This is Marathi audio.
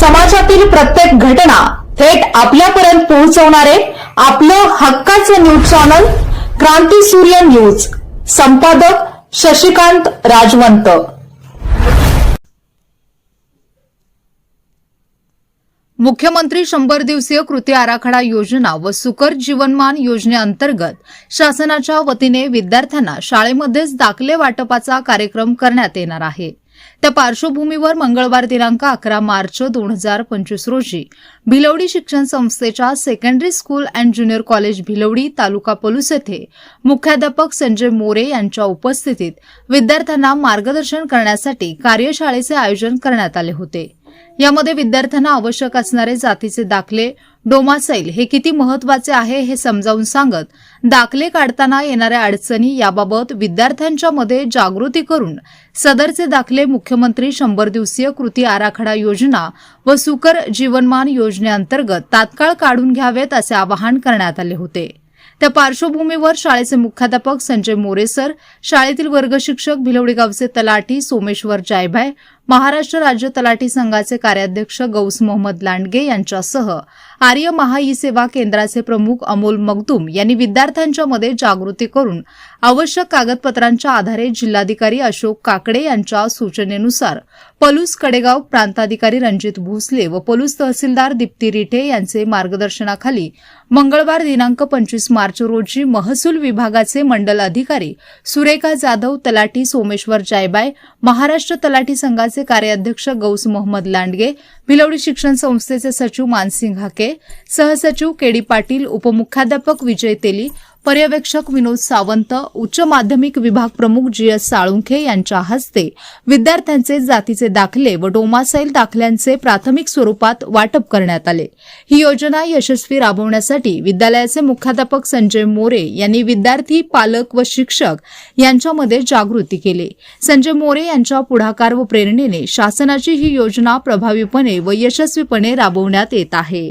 समाजातील प्रत्येक घटना थेट आपल्यापर्यंत पोहोचवणारे आपलं हक्काचं न्यूज चॅनल क्रांती सूर्य न्यूज. संपादक शशिकांत राजवंत. मुख्यमंत्री शंभर दिवसीय कृती आराखडा योजना व सुकर जीवनमान योजनेअंतर्गत शासनाच्या वतीने विद्यार्थ्यांना शाळेमध्येच दाखले वाटपाचा कार्यक्रम करण्यात येणार आहे. त्या पार्श्वभूमीवर मंगळवार दिनांक अकरा मार्च दोन हजार पंचवीस रोजी भिलवडी शिक्षण संस्थेच्या secondary school and junior college Bhilwadi taluka Palus येथे मुख्याध्यापक संजय मोरे यांच्या उपस्थितीत विद्यार्थ्यांना मार्गदर्शन करण्यासाठी कार्यशाळेचे आयोजन करण्यात आले होते. यामध्ये विद्यार्थ्यांना आवश्यक असणारे जातीचे दाखले डोमासाईल हे किती महत्त्वाचे आहे हे समजावून सांगत दाखले काढताना येणाऱ्या अडचणी याबाबत विद्यार्थ्यांच्या मध्ये जागृती करून सदरचे दाखले मुख्यमंत्री शंभर दिवसीय कृती आराखडा योजना व सुकर जीवनमान योजनेअंतर्गत तात्काळ काढून घ्यावेत असे आवाहन करण्यात आले होते. त्या पार्श्वभूमीवर शाळेचे मुख्याध्यापक संजय मोरे सर शाळेतील वर्गशिक्षक भिलवडी गावचे तलाठी सोमेश्वर जायभाय महाराष्ट्र राज्य तलाठी संघाचे कार्याध्यक्ष गौस मोहम्मद लांडगे यांच्यासह आर्य महा ई सेवा केंद्राचे प्रमुख अमोल मगदूम यांनी विद्यार्थ्यांच्या मध्ये जागृती करून आवश्यक कागदपत्रांच्या आधारे जिल्हाधिकारी अशोक काकडे यांच्या सूचनेनुसार पलूस कडेगाव प्रांताधिकारी रणजित भोसले व पलूस तहसीलदार दीप्ती रिठे यांचे मार्गदर्शनाखाली मंगळवार दिनांक पंचवीस मार्च रोजी महसूल विभागाचे मंडल अधिकारी सुरेखा जाधव तलाठी सोमेश्वर जायबाय महाराष्ट्र तलाठी संघाचे कार्याध्यक्ष गौस मोहम्मद लांडगे भिलवडी शिक्षण संस्थेचे सचिव मानसिंग हाके सहसचिव केडी पाटील उपमुख्याध्यापक विजय तेली पर्यवेक्षक विनोद सावंत उच्च माध्यमिक विभाग प्रमुख जी एस साळुंखे यांच्या हस्ते विद्यार्थ्यांचे जातीचे दाखले व डोमासाईल दाखल्यांचे प्राथमिक स्वरूपात वाटप करण्यात आले. ही योजना यशस्वी राबवण्यासाठी विद्यालयाचे मुख्याध्यापक संजय मोरे यांनी विद्यार्थी पालक व शिक्षक यांच्यामध्ये जागृती केली. संजय मोरे यांच्या पुढाकार व प्रेरणेने शासनाची ही योजना प्रभावीपणे व यशस्वीपणे राबवण्यात येत आहे.